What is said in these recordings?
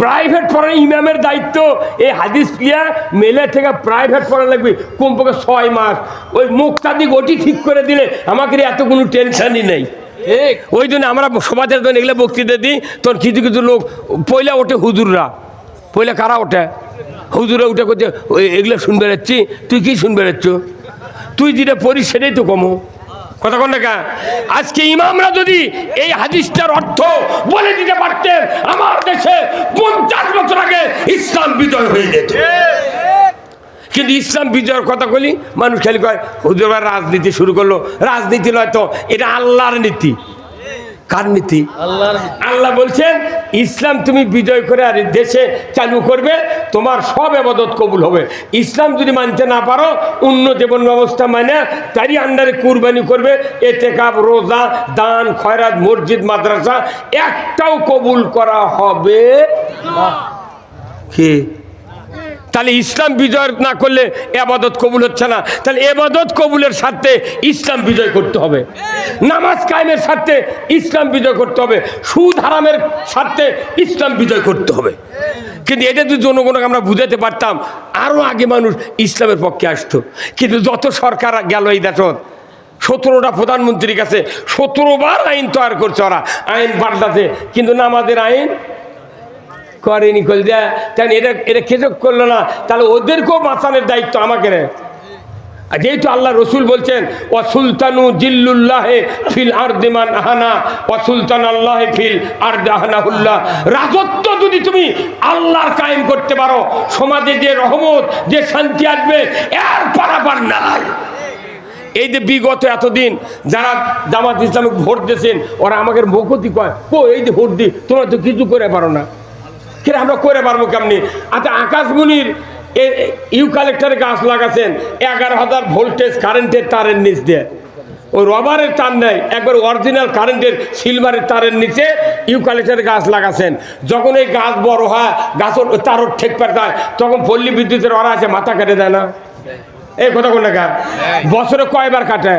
Private পড়ানো ইমামের দায়িত্ব। এই হাদিস পিয়া মেলে থেকে প্রাইভেট পড়া লাগবে। কমপক্ষে ছয় মাস। ওই মুক্তাদি ওটি ঠিক করে দিলে আমাকে এত কোনো টেনশনই নেই। ওই জন্য আমরা সমাজের জন্য এগুলো বক্তৃতা দিই। তোর কিছু কিছু লোক পয়লা ওঠে হুজুররা। পয়লা কারা ওঠে? হুজুরে উঠে করছে ওই এগুলো শুনবে যাচ্ছি তুই কি শুনবে যাচ্ছ তুই যেটা পড়িস সেটাই তো কমো। কথা দেখা? আজকে ইমামরা যদি এই হাদিসটার অর্থ বলে দিতে পারতেন, আমার দেশে পঞ্চাশ বছর আগে ইসলাম বিজয় হয়ে যেত। কিন্তু ইসলাম বিজয়ের কথা বলি মানুষ খালি কয় হুজুরবার রাজনীতি শুরু করল। রাজনীতি নয় তো, এটা আল্লাহর নীতি। কার নীতি? আল্লাহ বলছেন ইসলাম তুমি বিজয় করে আর এই দেশে চালু করবে তোমার সব এবাদত কবুল হবে। ইসলাম যদি মানতে না পারো অন্য জীবন ব্যবস্থা মানে তারই আন্ডারে কুরবানি করবে এতে কাপ রোজা দান খয়রাত মসজিদ মাদ্রাসা একটাও কবুল করা হবে কি? তাহলে ইসলাম বিজয় না করলে এবাদত কবুল হচ্ছে না। তাহলে এবাদত কবুলের সাথে ইসলাম বিজয় করতে হবে। নামাজ কায়েমের সাথে ইসলাম বিজয় করতে হবে। সুদ হারামের সাথে ইসলাম বিজয় করতে হবে। কিন্তু এটা যদি জনগণকে আমরা বুঝাতে পারতাম আরও আগে মানুষ ইসলামের পক্ষে আসতো। কিন্তু যত সরকার গেল এই দেশত, সতেরোটা প্রধানমন্ত্রীর কাছে সতেরো বার আইন তৈরি করছে ওরা। আইন পাল্টাতে কিন্তু নামাজের আইন করেনি দেয়া তাই এটা এটা খেজক করল না, তাহলে ওদেরকেও বাঁচানোর দায়িত্ব আমাকে আর যেহেতু আল্লাহ রসুল বলছেন ও সুলতানু জিল্লুল্লাহে ফিল আর দেমান আহানা ও সুলতান আল্লাহ ফিল আর দাহানাহুল্লাহ রাজত্ব যদি তুমি আল্লাহর কায়েম করতে পারো, সমাজে যে রহমত, যে শান্তি আসবে, এর পারাপার নাই। এই যে বিগত এতদিন যারা জামাত ইসলামিক ভোট দিয়েছেন, ওরা আমাকে মুখতি কয় ও এই যে ভোট দি, তোমরা তো কিছু করে পারো না। কিরে আমরা করে পারব কেমনি? আচ্ছা আকাশমণির ইউ কালেক্টরে গাছ লাগাছেন এগারো হাজার ভোল্টেজ কারেন্টের তারের নিচ দিয়ে। ওই রবারের তার নেই একবার অরিজিনাল কারেন্টের সিলভারের তারের নিচে ইউ কালেক্টরে গাছ লাগাছেন। যখন এই গাছ বড় হয় গাছের তারও ঠেক পাঠায় তখন পল্লী বিদ্যুতের ওরা আছে মাথা কেটে দেয় না। এই কথা কোন বছরে কয়বার কাটে?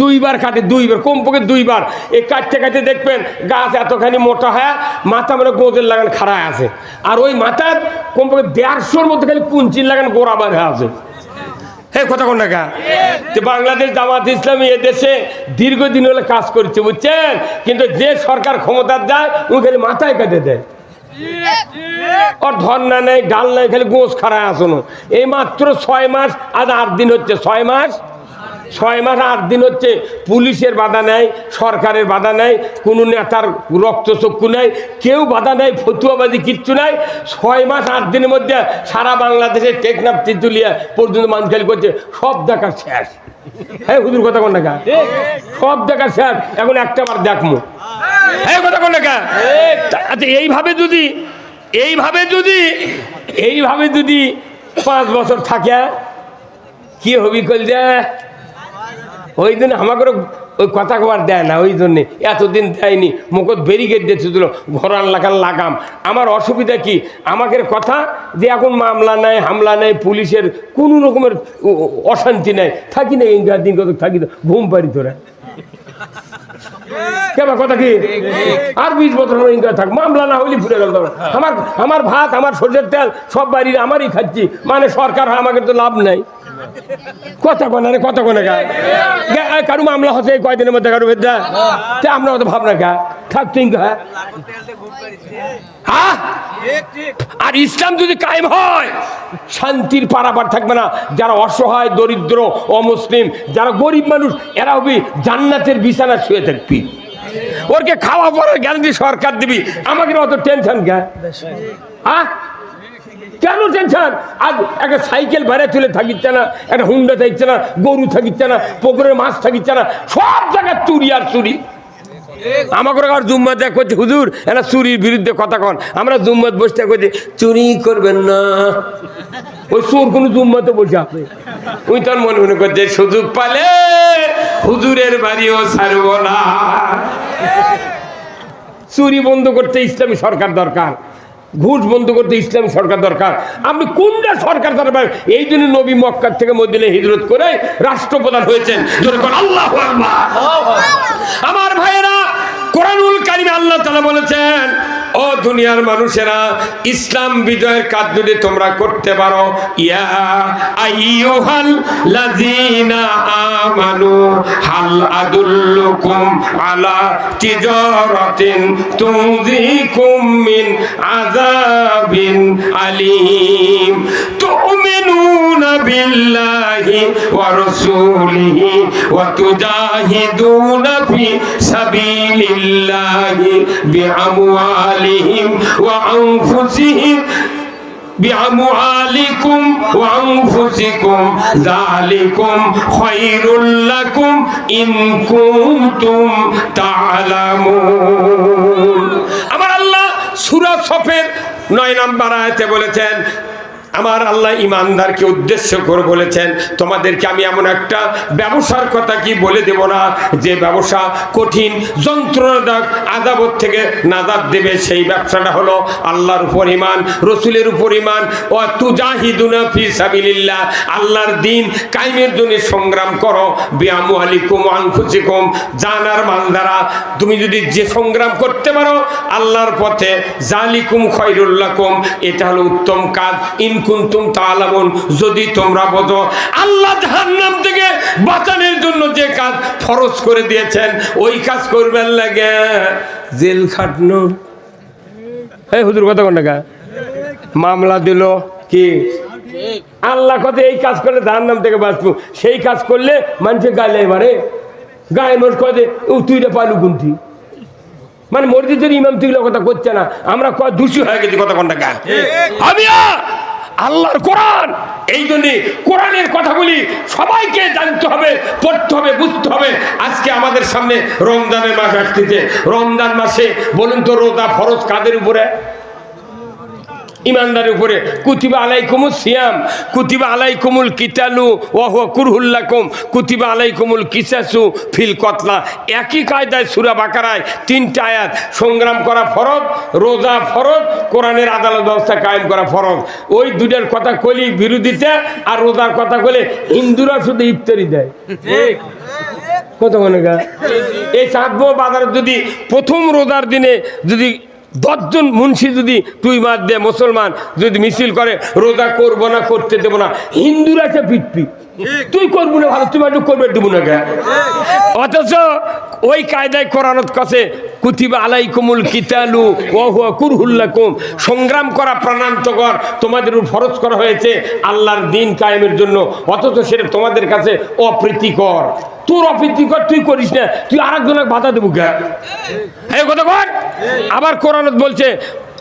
দুইবার কাটে, দুইবার, কমপক্ষে দুইবার। এই কাটতে কাটতে দেখবেন গাছ এতখানি মোটা হয়, মাথা মানে গোঁদের লাগান খাড়ায় আছে। আর ওই মাথার কমপক্ষে দেড়শোর মধ্যে খালি কুঞ্চির লাগান গোড়াবার হয়ে আছে। হ্যাঁ কথা কোন টাকা তো বাংলাদেশ জামাত ইসলামী এদেশে দীর্ঘদিন হলে কাজ করছে, বুঝছেন? কিন্তু যে সরকার ক্ষমতার যায় ও খালি মাথায় কেটে দেয়। ওর ধর্না নেই, ডাল নেই, খালি গোস খারায় আসনো এই মাত্র ছয় মাস, আজ আট দিন হচ্ছে, ছয় মাস। ছয় মাস আট দিন হচ্ছে পুলিশের বাধা নেয়, সরকারের বাধা নেয়, কোনো নেতার রক্তচক্ষু নেই কেউ বাধা নেয়, ফতুয়াবাজি কিচ্ছু নাই ছয় মাস আট দিনের মধ্যে সারা বাংলাদেশের টেকনাফ, তিতুলিয়া পর্যন্ত মানুষ খালি করছে। সব দেখা শেষ। হ্যাঁ হুজুর কথা কোন দেখা সব দেখা শেষ। এখন একটা বার দেখমু। হ্যাঁ কথা কোন দেখা আচ্ছা এইভাবে যদি এইভাবে যদি এইভাবে যদি পাঁচ বছর থাকে, কি হবি কল যে? ওই জন্য আমাকে ওই কথা কবার দেয় না, ওই জন্যে। এতদিন দেয়নি, মুখত ব্যারিকেড দিয়ে ছুটলো ঘরান লাগান লাগাম। আমার অসুবিধা কি? আমাকে কথা যে এখন মামলা নাই, হামলা নাই, পুলিশের কোনো রকমের অশান্তি নাই। থাকি না ইন্ডিয়ার দিন কত থাকি তো, ঘুম পারি তোরা। কেবা কথা কি? আর বিশ বছর ইন্ডিয়া থাক, মামলা না হইলে ফুটে গেল। আমার আমার ভাত, আমার সর্ষের তেল, সব বাড়ির আমারই খাচ্ছি। মানে সরকার আমাকে তো লাভ নাই। কথা মামলা হচ্ছে কয়দিনের মধ্যে ভাবনা থাক হ্যাঁ আর ইসলাম যদি কায়েম হয়, শান্তির পারাপার থাকবে না। যারা অসহায়, দরিদ্র, অমুসলিম, যারা গরিব মানুষ, এরা হবি জান্নাতের বিছানা শুয়ে থাকবি। ওরকে খাওয়া পড়ার গ্যারান্টি সরকার দিবি। আমাকে অত টেনশন হ্যাঁ? কেন টেনশন আজ একটা সাইকেল ভাড়া চলে থাকিচ্ছে না, একটা হুন্ডা থাকছে না, গরু থাকিচ্ছে না, পুকুরের মাছ থাকিচ্ছে না, সব জায়গায় চুরি আর চুরি। আমাকে আর জুম্মা দেখ করছে, হুজুর, এরা চুরির বিরুদ্ধে কথা কন। আমরা জুম্মাত বসতে করছি চুরি করবেন না। ওই চোর কোনো জুম্মাতে বসে আপনি ওই তার মনে মনে করছে, সুযোগ পালে হুজুরের বাড়িও ছাড়ব না। চুরি বন্ধ করতে ইসলামী সরকার দরকার ঘুষ বন্ধ করতে ইসলামী সরকার দরকার। আপনি কোনটা সরকার দরকার? এই জন্য নবী মক্কার থেকে মদিনে হিজরত করে রাষ্ট্রপ্রধান হয়েছেন। আমার ভাইয়েরা কোরআনুল কারিমে আল্লাহ তালা বলেছেন, ও দুনিয়ার মানুষেরা, ইসলাম বিজয়ের কাজ যদি তোমরা করতে পারো, ইয়া আইয়ুহাল লাযিনা আমানু, হাল আদুল্লুকুম আলা তিজারাতিন তুযিকুম মিন আযাবিন আলীম, তুমিনুনা বিল্লাহি ওয়া রাসূলিহি ওয়া তুজাহিদুনা ফি সাবিলিল্লাহি বিআমওয়ালিহিম ওয়া আনফুসিহিম بأموالكم وأنفسكم ذلكم خير لكم إن كنتم تعلمون আমার আল্লাহ সূরা সফের নয় নম্বর আয়াতে বলেছেন আমার আল্লাহ ইমানদারকে উদ্দেশ্য করে বলেছেন, তোমাদেরকে আমি এমন একটা ব্যবসার কথা কি বলে দেব না, যে ব্যবসা কঠিন, যন্ত্রণাদায়ক আদাবত থেকে নাজাদ দেবে। সেই ব্যবসাটা হলো আল্লাহর উপর ইমান রসুলের উপর ইমান ও তুজাহিদুনা ফি সাবিলিল্লাহ, আল্লাহর দিন কায়েমের জন্য সংগ্রাম করো। বিয়ামু আলিকুম আনফুসিকুম জানার মাল দ্বারা। তুমি যদি যে সংগ্রাম করতে পারো, আল্লাহর পথে জালিকুম খৈরুল্লাকুম এটা হলো উত্তম কাজ। ইনকুন্তুম তালামুন যদি তোমরা বোঝো আল্লাহ জাহান্নাম থেকে বাঁচানোর জন্য যে কাজ ফরজ করে দিয়েছেন ওই কাজ করবেন লাগে। জেল খাটনো এই হুজুর কথা কোন টাকা মামলা দিল কি? আল্লাহ কথা এই কাজ করলে ধান নাম থেকে বাঁচবো সেই কাজ করলে মানুষে গালে এবারে গায়ে মানুষ কয়ে ও তুই রে পালু গুনতি মানে মসজিদের ইমাম তুই কথা করছে না আমরা কয় দোষী হয়ে গেছি কথা কোনটা গা আমিয়া! আল্লাহর কোরআন। এই জন্য কোরআনের কথাগুলি সবাইকে জানতে হবে, পড়তে হবে, বুঝতে হবে। আজকে আমাদের সামনে রমজানের মাস আসতেছে। রমজান মাসে বলুন তো রোজা ফরজ কাদের উপরে? ইমানদারের উপরে, কুতিবা আলাইকুমুল সিয়াম, কুতিবা আলাইকুমুল কিতালু ওহ কুরহুল্লাকুম কুতিবা আলাইকুমুল কিসাসু ফিল কতলা। একই কায়দায় সুরা বাকারায় তিনটা আয়াত, সংগ্রাম করা ফরজ, রোজা ফরজ, কোরআনের আদালত ব্যবস্থা কায়েম করা ফরজ। ওই দুটার কথা কলি বিরোধিতা, আর রোজার কথা বলে হিন্দুরা শুধু ইফতারি দেয়। কত মনে এই চাঁদবো বাজার যদি প্রথম রোজার দিনে যদি দশজন মুন্সি যদি তুই মার দে মুসলমান যদি মিছিল করে রোজা করব না করতে দেবো না হিন্দুরা আছে পিটপি তুই করব না ভালো তুমি একটু করবে দেবো না কে? অথচ ওই কায়দায় কোরআনত কাছে কুতিবা আলাই কুমুল কিতালু ওহ কুরহুল্লাকুম সংগ্রাম করা প্রাণান্তকর তোমাদের উপর ফরজ করা হয়েছে আল্লাহর দিন কায়েমের জন্য অথচ সেটা তোমাদের কাছে অপ্রীতিকর। তোর অপ্রীতিকর তুই করিস না তুই আরেকজনের বাধা দেবো কে? এই কথা কর। আবার কোরআনত বলছে,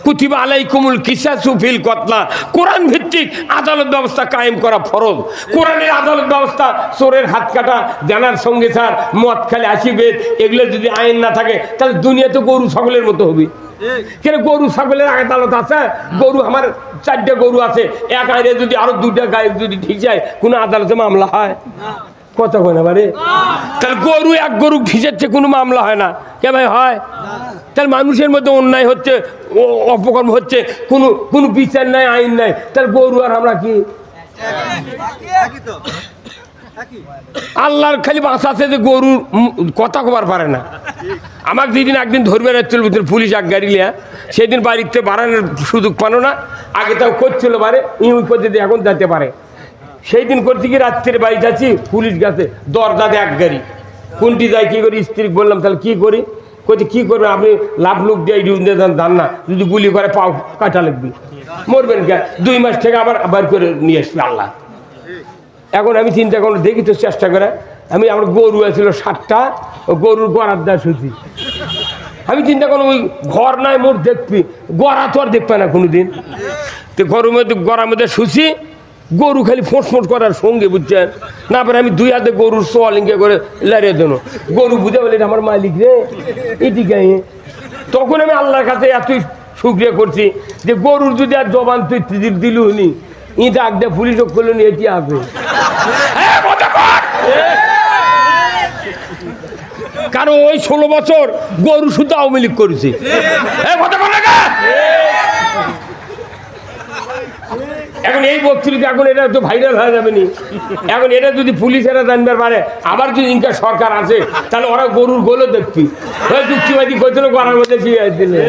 কুতিবা আলাইকুমুল কিসাসু ফিল কতলা। কোরআন ভিত্তিক আদালত ব্যবস্থা কায়েম করা ফরজ। কোরআনের আদালত ব্যবস্থা, চোরের হাত কাটা, জানার সঙ্গে স্যার মদ খালি আসিবে এগুলো যদি আইন না থাকে, তাহলে দুনিয়াতে গরু ছাগলের মতো হবে। কেন গরু ছাগলের আদালত আছে? গরু আমার চারটে গরু আছে। এক আইনে যদি আরও দুটা গায়ে যদি ঠিক যায়, কোনো আদালতে মামলা হয়? না বারে তাহলে গরু এক গরু ভিজেছে কোনো মামলা হয় না। কে ভাই, হয়? তাহলে মানুষের মধ্যে অন্যায় হচ্ছে অপকর্ম হচ্ছে, কোনো কোনো বিচার নাই, আইন নাই, তাহলে গরু আর আমরা কি? আল্লাহর খালি বাঁচা আছে যে গরুর কথা কবার পারে না। আমাকে যেদিন একদিন ধরবে রাখছিল পুলিশ এক গাড়ি লিয়া, সেদিন বাড়িতে বাড়ানোর সুযোগ পানো না, আগে তাও করছিল বারে ইউ করতে এখন যেতে পারে। সেই দিন করতে কি রাত্রে বাড়ি যাচ্ছি পুলিশ গেছে দরজাতে এক গাড়ি। কোনটি যায় কী করি? স্ত্রী বললাম, তাহলে কী করি? কইতে কী করবেন আপনি লাভ লোক দিয়ে ইউজ দিয়ে দান না। যদি গুলি করে, পাও কাটা লাগবে। মরবেন কে? দুই মাস থেকে আবার আবার করে নিয়ে আসবে আল্লাহ। এখন আমি চিন্তা করল দেখি তো চেষ্টা করে। আমি আমার গরু আছিল সাতটা, ও গরুর গড়ার দেওয়া শুধু আমি চিন্তা করলাম, ওই ঘর নাই মোর দেখবি, গড়া তো আর দেখবে না কোনোদিন। তো গরুর মধ্যে, গড়ার মধ্যে শুছি গরু খালি ফোঁস ফোঁস করার সঙ্গে, বুঝছেন? না, পরে আমি দুই হাতে গরুর সোয়ালিঙ্গে করে লারিয়ে দেন গরু বুঝে বলে, "এটা আমার মালিক রে, এটি আয়।" তখন আমি আল্লাহর কাছে এতই শুক্রিয়া করছি যে গরুর যদি আর জবান তুই দিল নি ই ডাক দে পুলিশ করল নি এটি আগে কারণ ওই ষোলো বছর গরু শুধু আওয়ামী লীগ করেছে? এখন এই বক্তৃতা এখন এটা তো ভাইরাল হয়ে যাবে নি। এখন এটা যদি পুলিশেরা জানবার পারে আমার যদি ইনকা সরকার আছে তাহলে ওরা গরুর গোলও দেখবি। ওই চুক্তিবাদী কইছিল গড়ার মধ্যে ফিরে!